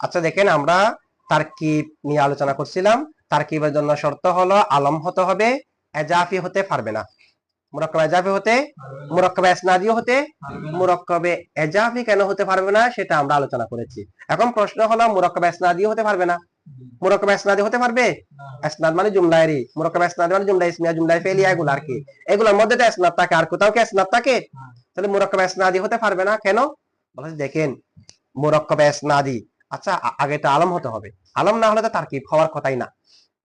আচ্ছা দেখেন আমরা নিয়ে আলোচনা করছিলাম। তারকিবের জন্য শর্ত হলো আলম হতে হবে, এজাফি হতে পারবে না। মুরাক্কাব হতে মুরাক্কাব হতে, মুরাক্কাবে এজাফি কেন হতে পারবে না, সেটা আমরা আলোচনা করেছি। এখন প্রশ্ন হলো, মুরাক্কাব হতে পারবে না? হতে পারবে? মানে জুমলায়েরই মানে জুমলা ইসমিয়া জুমলা ফেলিয়া এগুলো আর কি। এগুলোর মধ্যে তো ইসনাদ থাকে আর কোথাও কি ইসনাদ থাকে? তাহলে মুরাক্কাব ইসনাদি হতে পারবে না কেন? বলে দেখেন মুরাক্কাব ইসনাদি আচ্ছা আগে তো আলম হতে হবে। আলম না হলে তো তারকিব হওয়ার কথাই না।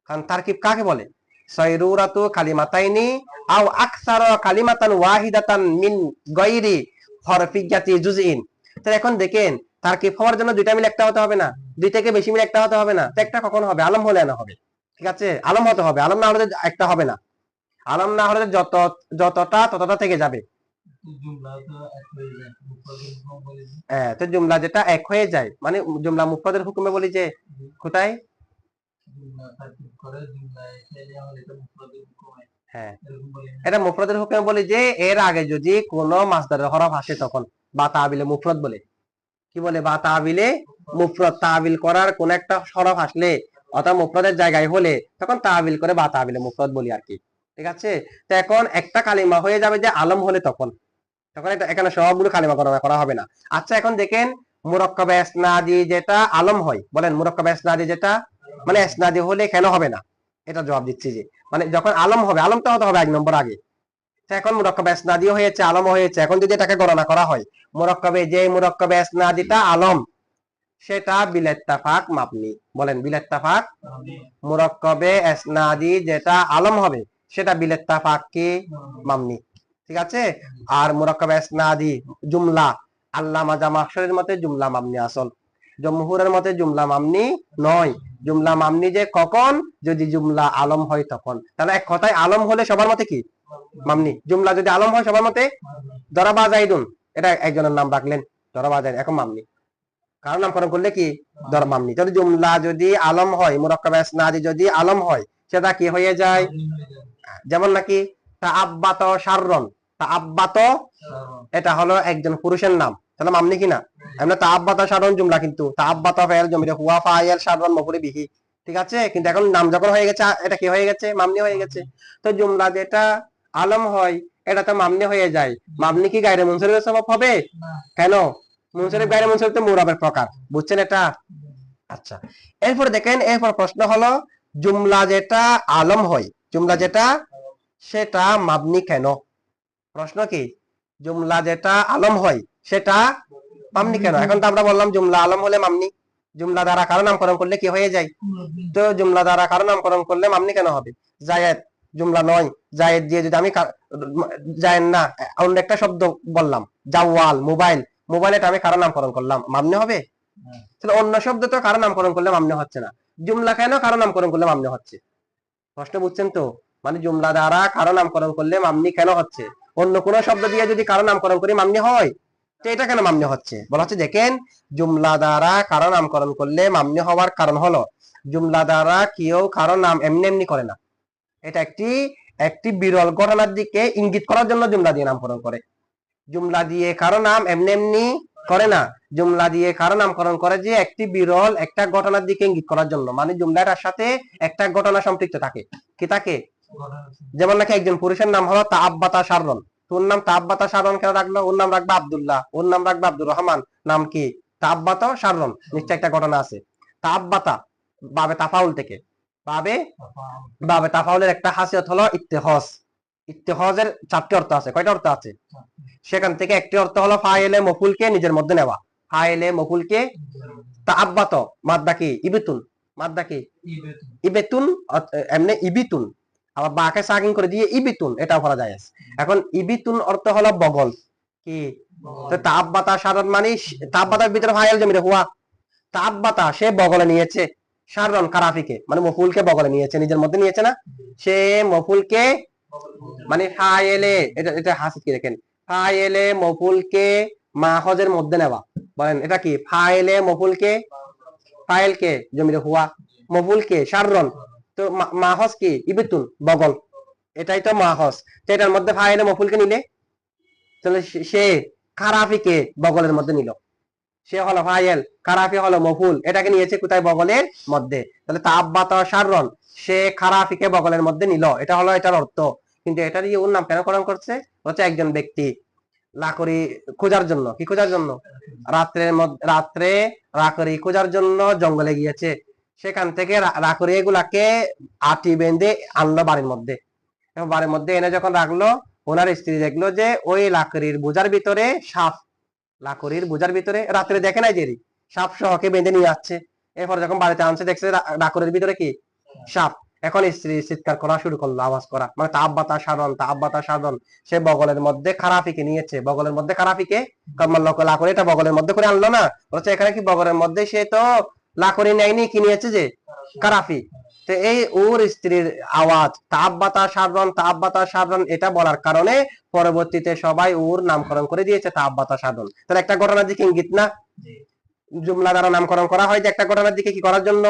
কারণ তারকিব কাকে বলে? সাইরুরাতু কালিমাতাইনি আও আকসার কালিমাতান ওয়াহিদাতান মিন গায়রি জুজইন এখন দেখেন তারকিব হওয়ার জন্য দুইটা মিলে একটা হতে হবে না। দুই থেকে বেশি মিলে একটা হতে হবে না। একটা কখন হবে? আলম হলে না হবে। ঠিক আছে? আলম হতে হবে। আলম না হলে একটা হবে না। আলম না হলে যত, যতটা, ততটা থেকে যাবে। হ্যাঁ তো জুমলা যেটা এক হয়ে যায় মানে জুমলা মুফরাদের হুকুমে বলি যে, কোথায়? হ্যাঁ। এটা মুফরাদের হুকুমে বলি যে, এর আগে যদি কোনো মাসদারের হরফ আসে তখন, বা তাবিলে মুফরদ বলে কি বলে, বা তাবিলে মুফরদ তাবিল করার কোন একটা হরফ আসলে, অর্থাৎ মুফরদের জায়গায় হলে, তখন তাবিল করে বা তাবিলে মুফরদ বলি আর কি। ঠিক আছে? তো এখন একটা কালিমা হয়ে যাবে যে আলম হলে তখন। তখন এখানে সবগুলো কালিমা গণনা করা হবে না। আচ্ছা এখন দেখেন, মুরক্কাবে ইসনাদি যেটা আলম হয়, বলেন মুরক্কাবে ইসনাদি যেটা মানে ইসনাদি হলে কেন হবে না? এটা জবাব দিচ্ছি যে মানে যখন আলম হবে আলম হতে হবে এক নম্বর আগে। এখন মুরক্কাবে ইসনাদিও হয়েছে, আলম হয়েছে। এখন যদি এটাকে গণনা করা হয়, মুরক্কাবে যে মুরক্কাবে ইসনাদিটা আলম, সেটা বিলেত্তাফাক মাপনি। বলেন, বিলেত্তাফাক মুরক্কাবে ইসনাদি যেটা আলম হবে, সেটা বিলেত্তাফাক কি মামনি ঠিক আছে? আর মুরাক্কাব ইসনাদি জুমলা, আল্লামা জামাখশরের মতে জুমলা মামনি আসল। জমহুরের মতে জুমলা মামনি নয়। জুমলা মামনি যে কখন? যদি জুমলা আলম হয় তখন। তাহলে এক কথায় আলম হলে সবার মতে কি? মামনি, জুমলা যদি আলম হয় সবার মতে দরাবা জাইদুন এটা একজনের নাম রাখলেন দরাবা জাইদ এখন মামনি। কারণ নামকরণ করলে কি? দর মামনি। তাহলে জুমলা যদি আলম হয়, মুরাক্কাব ইসনাদি যদি আলম হয়, সেটা কি হয়ে যায়? যেমন নাকি তা আব্বাত সাররন তা আব্বাত এটা হলো একজন পুরুষের নাম। তাহলে মামনি কিনা এমনি তা আব্বাত সারন জুমলা কিন্তু। তা আব্বাত ফাইল জমিরে, হুয়া ফাইল সারন মফুরি বিহি ঠিক আছে? কিন্তু এখন নাম যখন হয়ে গেছে, এটা কি হয়ে গেছে? মামনি হয়ে গেছে। তো জুমলা যেটা আলম হয় এটা তো মামনি হয়ে যায়। মামনি কি গায়রে মুনসরিফের সবব হবে? কেন? মুনসরিফ গায়রে মুনসরিফ তো মুরাবের প্রকার বুঝছেন এটা? আচ্ছা এরপরে দেখেন এরপর প্রশ্ন হলো জুমলা যেটা আলম হয় জুমলা যেটা সেটা মাবনি কেন? প্রশ্ন কি? জুমলা যেটা আলম হয় সেটা মামনি কেন? এখন তো আমরা বললাম জুমলা আলম হলে মামনি। জুমলা দ্বারা কারও নামকরণ করলে কি হয়ে যায়? তো জুমলা দ্বারা কারও নামকরণ করলে মামনি কেন হবে? জায়েদ জুমলা নয় জায়েদ দিয়ে যদি আমি জায়েদ না অন্য একটা শব্দ বললাম জাওয়াল মোবাইল মোবাইল এটা আমি কারও নামকরণ করলাম মামনি হবে? তাহলে অন্য শব্দ তো কারও নামকরণ করলে মামনি হচ্ছে না। জুমলা কেন কারও নামকরণ করলে মামনি হচ্ছে? প্রশ্ন বুঝছেন তো? মানে জুমলা দ্বারা কারও নামকরণ করলে মামনি কেন হচ্ছে? অন্য কোন শব্দ দিয়ে যদি কারও নামকরণ করি মামনি হয় তো এটা কেন মামনি হচ্ছে? বলা হচ্ছে দেখেন জুমলা দ্বারা কারও নামকরণ করলে মামনি হওয়ার কারণ হলো জুমলা দ্বারা কেউ কারও নাম এমনি এমনি করে না। এটা একটি একটি বিরল ঘটনার দিকে ইঙ্গিত করার জন্য জুমলা দিয়ে নামকরণ করে। জুমলা দিয়ে কারও নাম এমনি এমনি করে না। জুমলা দিয়ে কারও নামকরণ করে যে একটি বিরল একটা ঘটনার দিকে ইঙ্গিত করার জন্য। মানে জুমলাটার সাথে একটা ঘটনা সম্পৃক্ত থাকে। কি থাকে? যেমন নাকি একজন পুরুষের নাম হলো তাব্বাতা সারন তোর নাম তাব্বাতা সারন কেন রাখল? ওর নাম রাখবে আবদুল্লাহ। ওর নাম রাখবে আব্দুর রহমান। নাম কি? তাব্বাতা সারন নিশ্চয় একটা ঘটনা আছে। তাব্বাতা বাবে তাফাউল থেকে। বাবে বাবে তাফাউলের একটা হাসিয়ত হলো ইত্তেহস ইত্তেহজের চারটি অর্থ আছে। কয়টা অর্থ আছে? সেখান থেকে একটি অর্থ হলো ফাইলে মফুলকে নিজের মধ্যে নেওয়া। ফাইলে মফুলকে তাব্বাত মাদ্দা কি ইবিতুন। মাদ্দা কি ইবেতুন, এমনি ইবিতুন। আবার বাকে সাকিং করে দিয়ে ইবিতুন, এটাও করা যায় এখন ইবিতুন অর্থ হলো বগল। কি? তো তাপবাতা সাধারণ মানে স- তাপবাতার ভিতরে ফাইল জমিরে হুয়া তাপবাতা সে বগলে নিয়েছে। সারণ কারাফিকে মানে মফুলকে বগলে নিয়েছে, নিজের মধ্যে নিয়েছে না? সে মফুলকে মানে ফাইলে এটা এটা হাসিদ কি দেখেন? ফাইলে মফুলকে মাহজের মধ্যে নেওয়া। বলেন, এটা কি? ফাইলে মফুলকে ফাইলকে জমিরে হুয়া, মফুলকে সারণ তো মা- মাহস কি? ইবিতুন, বগল। এটাই তো মাহজ তো এটার মধ্যে ফাইলে মফুলকে নিলে? তাহলে সে- খারাফিকে বগলের মধ্যে নিল। সে হলো ফাইল খারাফি হলো মফুল। এটাকে নিয়েছে কোথায়? বগলের মধ্যে। তাহলে তাব্বাত সাররন সে খারাফিকে বগলের মধ্যে নিল। এটা হলো এটার অর্থ। কিন্তু এটার ইয়ে ওর নাম কেন করণ করছে? হচ্ছে একজন ব্যক্তি লাকড়ি খোঁজার জন্য। কি খোঁজার জন্য? রাত্রের মধ্যে রাত্রে লাকড়ি খোঁজার জন্য জঙ্গলে গিয়েছে। সেখান থেকে রা- লাকড়ি এগুলাকে আটি বেঁধে আনলো বাড়ির মধ্যে। এবং বাড়ির মধ্যে এনে যখন রাখল, ওনার স্ত্রী দেখল যে ওই লাকড়ির বোঝার ভিতরে সাপ লাকড়ির বোঝার ভিতরে রাত্রে দেখে নাই জেরি। সাপ সহকে বেঁধে নিয়ে যাচ্ছে এরপর যখন বাড়িতে আনছে, দেখছে লাকড়ির ভিতরে কি? সাপ। এখন স্ত্রী চিৎকার করা শুরু করল, আওয়াজ করা। মানে তাপ বাতাস সাধন, তাপ বাতাস সাধন। সে বগলের মধ্যে খারাপিকে নিয়েছে। বগলের মধ্যে খারাপিকে? লাকড়ি এটা বগলের মধ্যে করে আনলো না। বলছে এখানে কি বগলের মধ্যে সে তো লাকড়ি নেয়নি, কি নিয়েছে যে? কারাফি তো এই ওর স্ত্রীর আওয়াজ তাপ বাতাস সাধন তাপ বাতাস সাধন এটা বলার কারণে পরবর্তীতে সবাই ওর নামকরণ করে দিয়েছে তাপ বাতাস সাধন তাহলে একটা ঘটনার দিকে ইঙ্গিত না? জুমলা দ্বারা নামকরণ করা হয় যে একটা ঘটনার দিকে কি করার জন্য?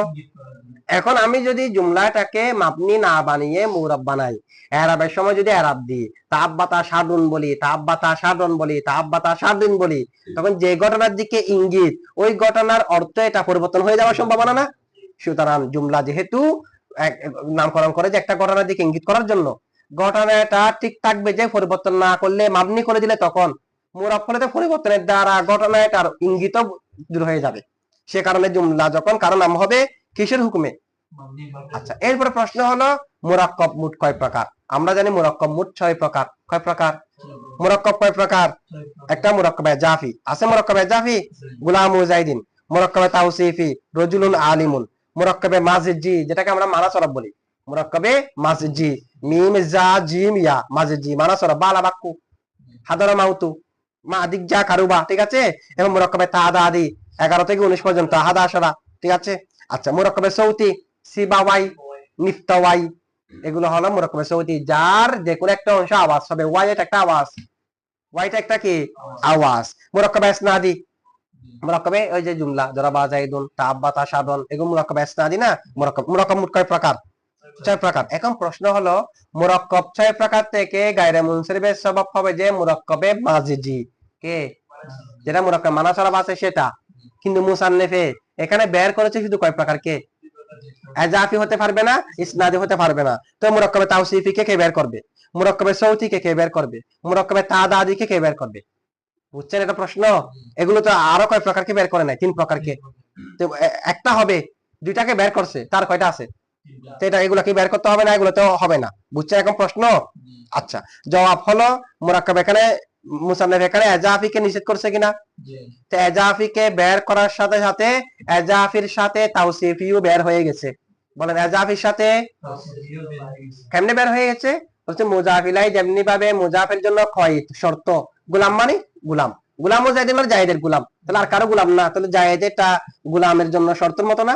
এখন আমি যদি জুমলাটাকে মাপনি না বানিয়ে মুরব বানাই এরাবের সময় যদি এরাব দিই তাপ বাতা সাদুন বলি তাপ বাতা সাদন বলি তাপ বাতা সাদুন বলি তখন যে ঘটনার দিকে ইঙ্গিত ওই ঘটনার অর্থ এটা পরিবর্তন হয়ে যাওয়ার সম্ভাবনা না? সুতরাং জুমলা যেহেতু নামকরণ করে যে একটা ঘটনার দিকে ইঙ্গিত করার জন্য, ঘটনাটা ঠিক থাকবে যে পরিবর্তন না করলে মাপনি করে দিলে তখন মুরব করলে পরিবর্তনের দ্বারা ঘটনাটার ইঙ্গিত দূর হয়ে যাবে। সে কারণে জুমলা যখন কারও নাম হবে, কিসের হুকুমে? আচ্ছা এরপরে প্রশ্ন হলো, মুরাক্কব মুঠ কয় প্রকার? আমরা জানি মুরাক্কব মুঠ ছয় প্রকার। কয় প্রকার? মুরাক্কব কয় প্রকার? একটা মুরাক্কবে জাফি আছে মুরাক্কবে জাফি গুলাম মুজাহিদিন মুরাক্কবে তাওসিফি, রজুলুন আলিমুন। মুরাক্কবে মাজিজি যেটাকে আমরা মানা সরব বলি। মুরাক্কবে মাজিজি মিম জা জিম ইয়া। মাজিজি মানা সরব বালা বাক্কু হাদারা মাউতু। মা আদিক যা কারুবা ঠিক আছে? এবং মুরাক্কবে তাদা আদি এগারো থেকে উনিশ পর্যন্ত হাদা আসরা ঠিক আছে? আচ্ছা মুরাক্কবে সৌতি সিবাওয়াই নিফতাওয়াই এগুলো হলো মুরাক্কবে সৌতি যার যে কোনো একটা অংশ আওয়াজ হবে। ওয়াই এটা একটা আওয়াজ। ওয়াইটা একটা কি? আওয়াজ। মুরাক্কবে ইসনাদি মুরাক্কবে ওই যে জুমলা, জরাবা, জাইদুন তাব্বা তাসাদন এগুলো মুরাক্কবে ইসনাদি না? মুরাক্কব মুরাক্কব মোট কয় প্রকার? ছয় প্রকার। এখন প্রশ্ন হলো, মুরাক্কব ছয় প্রকার থেকে গায়রে মুনসরিফের সবব হবে যে মুরাক্কবে মাজিজি। কে? যেটা মুরাক্কব মানা সরব আছে সেটা। কিন্তু মুসান্নেফে এখানে বের করেছে শুধু কয় প্রকার কে? এজাফি হতে পারবে না, ইসনাদি হতে পারবে না। তো মুরাক্কবে তাওসিফি কে কে বের করবে? মুরাক্কবে সৌতি কে কে বের করবে? মুরাক্কবে তাদাদি কে কে বের করবে? বুঝছেন এটা প্রশ্ন? এগুলো তো আরও কয় প্রকারকে বের করে নাই? তিন প্রকারকে। তো একটা হবে দুইটাকে বের করছে তার কয়টা আছে? এটা এগুলো কি বের করতে হবে না এগুলো তো হবে না। বুঝছেন এখন প্রশ্ন? আচ্ছা জবাব হলো মুরাক্কব এখানে মুসান্নেফ এখানে নিষেধ করছে কিনা? তো বের করার সাথে সাথে সাথে তাওসিফিও বের হয়ে গেছে। বলেন এজাফির সাথে কেমনে বের হয়ে গেছে? বলছে মুজাফিলাই যেমনি ভাবে মুজাফের জন্য কয়েদ শর্ত। গুলাম মানে? গুলাম। গুলাম ও জাহিদের মানে জাহিদের গুলাম। তাহলে আর কারও গুলাম না। তাহলে জাহেদেরটা গুলামের জন্য শর্তের মতো না?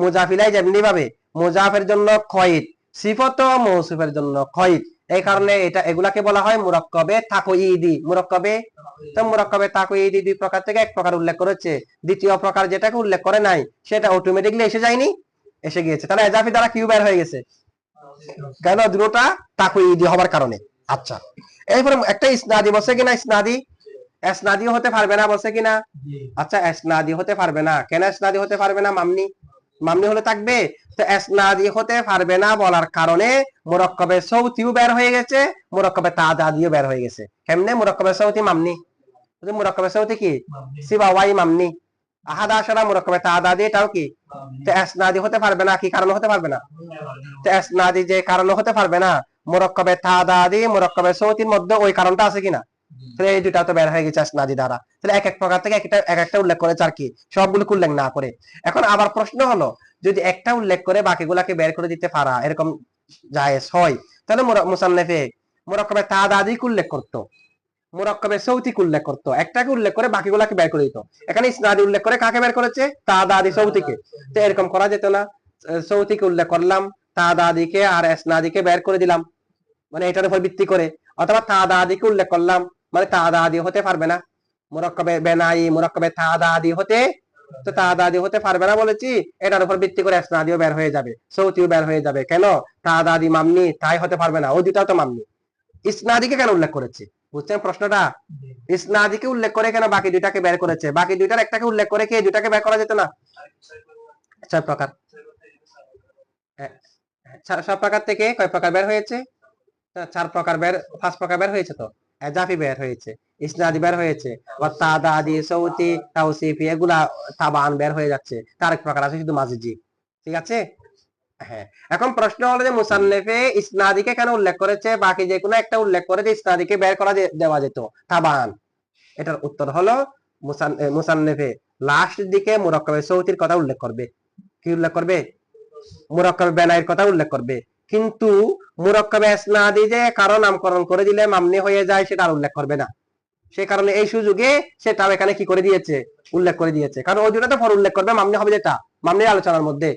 মুজাফিলাই যেমনি ভাবে মুজাফের জন্য কয়েদ সিফত মৌসুফের জন্য কয়েদ এই কারণে এটা এগুলাকে বলা হয় মুরাক্কবে থাকো ইদি মুরাক্কবে? তো মুরাক্কবে তাকু এই দুই প্রকার থেকে এক প্রকার উল্লেখ করেছে। দ্বিতীয় প্রকার যেটাকে উল্লেখ করে নাই সেটা অটোমেটিকলি এসে যায়নি এসে গিয়েছে। তাহলে এজাফি দ্বারা কিউ বের হয়ে গেছে? কেন? দুটোটা তাকু ইদি হবার কারণে। আচ্ছা। এরপরে একটা ইসনাদি বসে কিনা? ইসনাদি এসনাদি হতে পারবে না বসে কিনা? আচ্ছা এসনাদি হতে পারবে না। কেন এসনাদি হতে পারবে না মামনি? মামনি হলে থাকবে? তো এসনাদি হতে পারবে না বলার কারণে মুরক্কবে সৌতিও বের হয়ে গেছে মুরক্কবে তাদাদিও বের হয়ে গেছে। কেমনে মুরক্কবে সৌতি মামনি? মুরক্কবে সৌতি কি? সিবা ওয়াই মামনি। আহাদা আশারা মুরক্কবে তাদাদি এটাও কি? তো এসনাদি হতে পারবে না কি কারণে হতে পারবে না? তো এসনাদি যে কারণে হতে পারবে না মুরক্কবে তাদাদি মুরক্কবে সৌতির মধ্যে ওই কারণটা আছে কিনা? তাহলে এই দুটা তো বের হয়ে গেছে আসনাদি দ্বারা। তাহলে এক এক প্রকার থেকে একটা এক একটা উল্লেখ করেছে আর কি। সবগুলো উল্লেখ না করে? এখন আবার প্রশ্ন হলো, যদি একটা উল্লেখ করে বাকিগুলাকে বের করে দিতে পারা, এরকম জায়েজ হয়, তাহলে মুসান্নেফে মুরাক্কবে তাদাদিক উল্লেখ করতো। মুরাক্কবে সৌতিক উল্লেখ করতো। একটাকে উল্লেখ করে বাকিগুলাকে বের করে দিত। এখানে ইসনাদি উল্লেখ করে কাকে বের করেছে? তাদাদি সৌতিকে। তো এরকম করা যেত না। সৌতিকে উল্লেখ করলাম, তাদাদিকে আর এসনাদিকে বের করে দিলাম। মানে এটার উপর ভিত্তি করে। অথবা তাদাদিকে উল্লেখ করলাম মানে তাদাদি হতে পারবে না। মুরাক্কবে বেনাই, মুরাক্কবে তাদাদি হতে, তো তাদাদি হতে পারবে না বলেছি, এটার উপর ভিত্তি করে এসনাদিও বের হয়ে যাবে, সৌতিও বের হয়ে যাবে। কেন? তাদাদি মামনি, তাই হতে পারবে না। ওই দুটাও তো মামনি। ইসনাদিকে কেন উল্লেখ করেছে? বুঝছেন প্রশ্নটা? ইসনাদিকে উল্লেখ করে কেন বাকি দুইটাকে বের করেছে? বাকি দুইটার একটাকে উল্লেখ করে কি দুইটাকে বের করা যেত না? ছয় প্রকার। সব প্রকার থেকে কয় প্রকার বের হয়েছে? চার প্রকার বের পাঁচ প্রকার বের হয়েছে তো। এজাফি বের হয়েছে, ইসনাদি বের হয়েছে তাদাদি সৌতি, তাওসিফি, এগুলা তাবান বের হয়ে যাচ্ছে তার এক প্রকার আছে শুধু মাজিজি ঠিক আছে? হ্যাঁ এখন প্রশ্ন হলো যে মুসান্নেফে ইসনাদিকে কেন উল্লেখ করেছে, বাকি যে কোনো একটা উল্লেখ করে যে ইসনাদিকে বের করা দেওয়া যেত তাবান এটার উত্তর হলো মুসান্নেফে লাস্ট দিকে মুরক্কবে সৌতির কথা উল্লেখ করবে। কি উল্লেখ করবে? মুরক্কবে বেনাইয়ের কথা উল্লেখ করবে। কিন্তু মুরক্কবে ইসনাদি যে কারও নামকরণ করে দিলে মামনি হয়ে যায়, সেটা আর উল্লেখ করবে না। সে কারণে এই সুযোগে সেটাও এখানে কি করে দিয়েছে? উল্লেখ করে দিয়েছে। কারণ ওই দুটো তো পর উল্লেখ করবে, মামনি হবে যেটা? মামনির আলোচনার মধ্যে।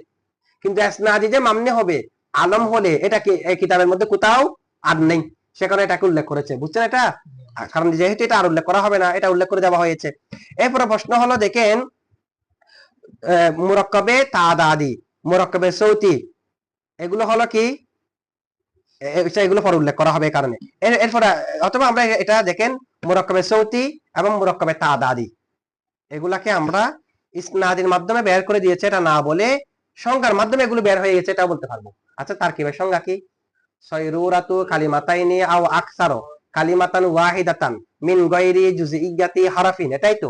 কিন্তু ইসনাদি যে মামনি হবে, আলম হলে এটা কি, এই কিতাবের মধ্যে কোথাও আর নেই। সে কারণে এটাকে উল্লেখ করেছে। বুঝছেন এটা? কারণ যেহেতু এটা আর উল্লেখ করা হবে না, এটা উল্লেখ করে দেওয়া হয়েছে। এরপরে প্রশ্ন হলো, দেখেন মুরক্কবে তাদাদি, মুরক্কবে সৌতি, এগুলো হলো কি? এগুলো পরে উল্লেখ করা হবে কারণে। এরপরে, অথবা আমরা এটা দেখেন, মুরক্কবে সৌতি এবং মুরক্কবে তাদাদি। এগুলাকে আমরা ইসনাদির মাধ্যমে বের করে দিয়েছে এটা না বলে সংজ্ঞার মাধ্যমে এগুলো বের হয়ে গেছে এটা বলতে পারব। আচ্ছা তার কি? সংজ্ঞা কি আও আকসারো কালিমাতান ওয়াহিদাতান মিন গায়রি জুজইয়াতি হারাফিন, এটাই তো।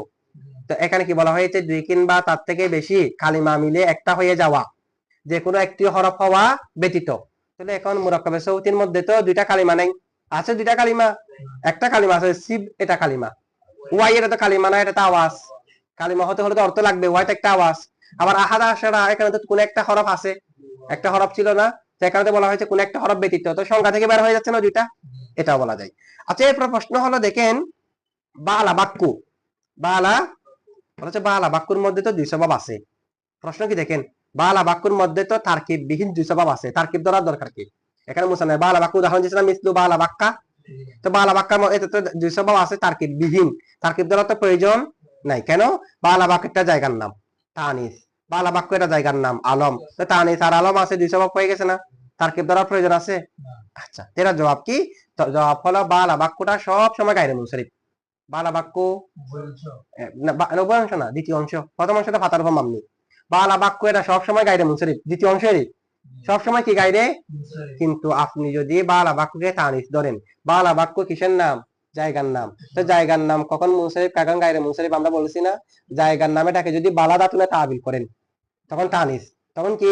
তো এখানে কি বলা হয়েছে? দুই কিংবা তার থেকে বেশি কালিমা মিলে একটা হয়ে যাওয়া। যে কোনো একটি হরফ হওয়া ব্যতীত। তাহলে এখন মুরাক্কাবে সৌতির মধ্যে তো দুইটা কালিমা নেই। আছে দুইটা কালিমা, একটা কালিমা আছে সিব, এটা কালিমা। ওয়াই এটা তো কালিমা না, এটা তো আওয়াজ। কালিমা হতে হলে তো অর্থ লাগবে, ওয়াই তো একটা আওয়াজ। আবার আহাদা আসারা এখানে তো কোন একটা হরফ আছে। একটা হরফ ছিল না সেখানে তো বলা হয়েছে কোন একটা হরফ ব্যতীত। তো সংখ্যা থেকে বের হয়ে যাচ্ছে না দুইটা? এটাও বলা যায়। আচ্ছা এরপর প্রশ্ন হলো, দেখেন, বালা বাক্কু। বালা বলেছে বালা বাক্কুর মধ্যে তো দুই স্বভাব আছে। প্রশ্ন কি দেখেন? বালা বাক্কুর মধ্যে তো তারকিব বিহীন দুই স্বভাব আছে। তারকিব ধরার দরকার কি? এখানে মুসানে বালা বাক্কু উদাহরণ দিয়েছিলাম মিসলু বালা বাক্কা তো বালা বাক্কার মধ্যে এতে তো দুই স্বভাব আছে তারকিব বিহীন তারকিব ধরার তো প্রয়োজন নাই। কেন? বালা বাক্য একটা জায়গার নাম। তানিস। বালা বাক্য এটা জায়গার নাম আলম। তো তানিস আর আলম আছে দুই স্বভাব হয়ে গেছে না? তারকিব ধরার প্রয়োজন আছে? আচ্ছা তেরা জবাব কি? জবাব হলো বালা বাক্যটা সব সময় গাইরে মুনসারিফ বালা বাক্য না দ্বিতীয় অংশ। প্রথম অংশটা ফাতার উপর মামনি বালা বাক্য এটা সবসময় গাইরে মুনসারিফ দ্বিতীয় অংশেরই সবসময় কি গাইরে কিন্তু আপনি যদি বালা বাক্যকে তানিস ধরেন বালা বাক্য কিসের নাম? জায়গার নাম। তো জায়গার নাম কখন মুনসারিফ কাকান গাইরে মুনসারিফ আমরা বলছি না জায়গার নামেটাকে যদি বালা দাতুনে তাবিল করেন তখন তানিস তখন কি?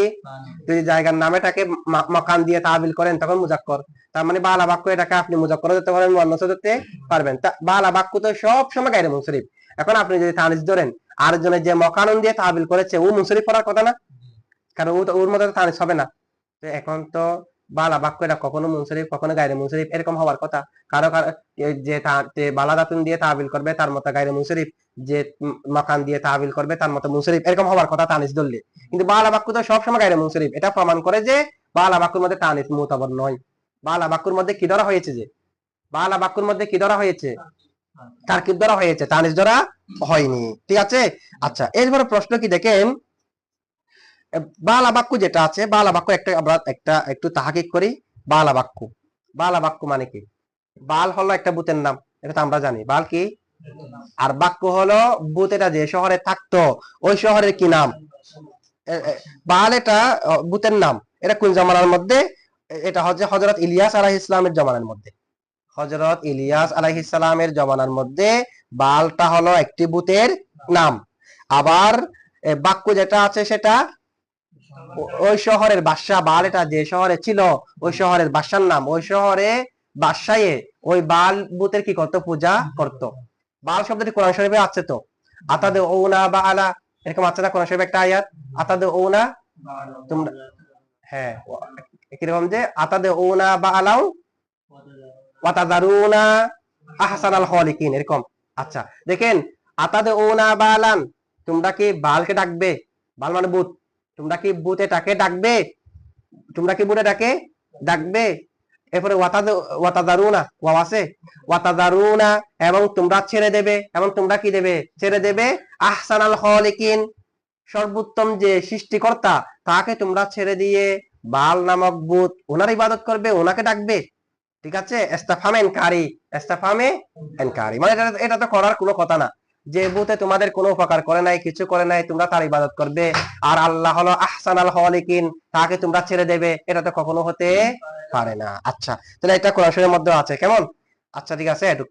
যদি জায়গার নামেটাকে মা- মকান দিয়ে তাবিল করেন তখন মুজাক্কর। তার মানে বালা বাক্য এটাকে আপনি মুজাক্কর দিতে পারেন মুয়ান্নাস দিতে পারবেন। তা বালা বাক্য তো সব সময় গাইরে মুনসারিফ এখন আপনি যদি তানিস ধরেন আরেকজনের যে মকানন দিয়ে তাবিল করেছে, ও মুনসারিফ করার কথা না? কারণ ও তো, ওর মধ্যে তো তানিস হবে না। এখন তো বালা বাক্য এটা কখনো মুনসারিফ কখনো গাইরে মুনসারিফ এরকম হওয়ার কথা। কারও যে বালা দাতুন দিয়ে তাবিল করবে, তার মতো গাইরে মুনসারিফ যে মাকান দিয়ে তাবিল করবে, তার মতো মুনসারিফ এরকম হওয়ার কথা তানিস ধরলে। কিন্তু বালা বাক্য তো সবসময় গাইরে মুনসারিফ এটা প্রমাণ করে যে বালা বাক্যের মধ্যে তানিস মুতাবর নয়। বালা বাক্যের মধ্যে কি ধরা হয়েছে যে? বালা বাক্যের মধ্যে কি ধরা হয়েছে? তারকিব ধরা হয়েছে তানিস ধরা হয়নি। ঠিক আছে? আচ্ছা এরপরে প্রশ্ন কি দেখেন? বালা বাক্য যেটা আছে বালা বাক্য একটা আমরা একটা একটু তাহাকিক করি বালা বাক্য বালা বাক্য মানে কি? বাল হলো একটা বুতের নাম, এটা তো আমরা জানি। বাল কি? আর বাক্য হলো বুত এটা যে শহরে থাকতো, ওই শহরের কি নাম? বাল এটা বুতের নাম। এটা কোন জমানার মধ্যে? এটা হচ্ছে হজরত ইলিয়াস আলাহ ইসলামের জমানার মধ্যে। হজরত ইলিয়াস আলাহ ইসলামের জমানার মধ্যে বালটা হলো একটি বুতের নাম। আবার বাক্য যেটা আছে সেটা ওই শহরের বাদশাহ, বাল এটা যে শহরে ছিল, ওই শহরের বাদশার নাম। ওই শহরে বাদশায়ে ওই বাল বুতের কি করতো? পূজা করতো। বাল শব্দটি কোরআন শরীফে আছে তো? আতাদে ওনা বা আলা এরকম আছে না কোরআন শরীফে একটা আয়াত? আতাদে ওনা তোমরা হ্যাঁ কীরকম যে আতাদে ওনা বা আলাও ওয়াতাদারুনা আহসানাল খালিকিন এরকম। আচ্ছা দেখেন আতাদে ওনা বা আলান তোমরা কি বালকে ডাকবে? বাল মানে বুত। তোমরা কি বুতে তাকে ডাকবে? তোমরা কি বুতে ডাকে ডাকবে? এরপরে ওয়াতাদ- ওয়াতাদারুনা, ওয়াও আছে। ওয়াতাদারুনা, এবং তোমরা ছেড়ে দেবে, এবং তোমরা কি দেবে? ছেড়ে দেবে আহসানাল খালিকিন, সর্বোত্তম যে সৃষ্টিকর্তা, তাকে তোমরা ছেড়ে দিয়ে বাল নামক বুত, ওনার ইবাদত করবে, ওনাকে ডাকবে। ঠিক আছে? মানে এটা তো করার কোনো কথা না। যে বুতে তোমাদের কোনো উপকার করে নাই, কিছু করে নাই, তোমরা তার ইবাদত করবে। আর আল্লাহ হলো আহসান আল হলিকিন তাকে তোমরা ছেড়ে দেবে। এটা তো কখনো হতে পারে না। আচ্ছা তাহলে এটা কোরআন মধ্যে আছে। কেমন? আচ্ছা ঠিক আছে, এটুক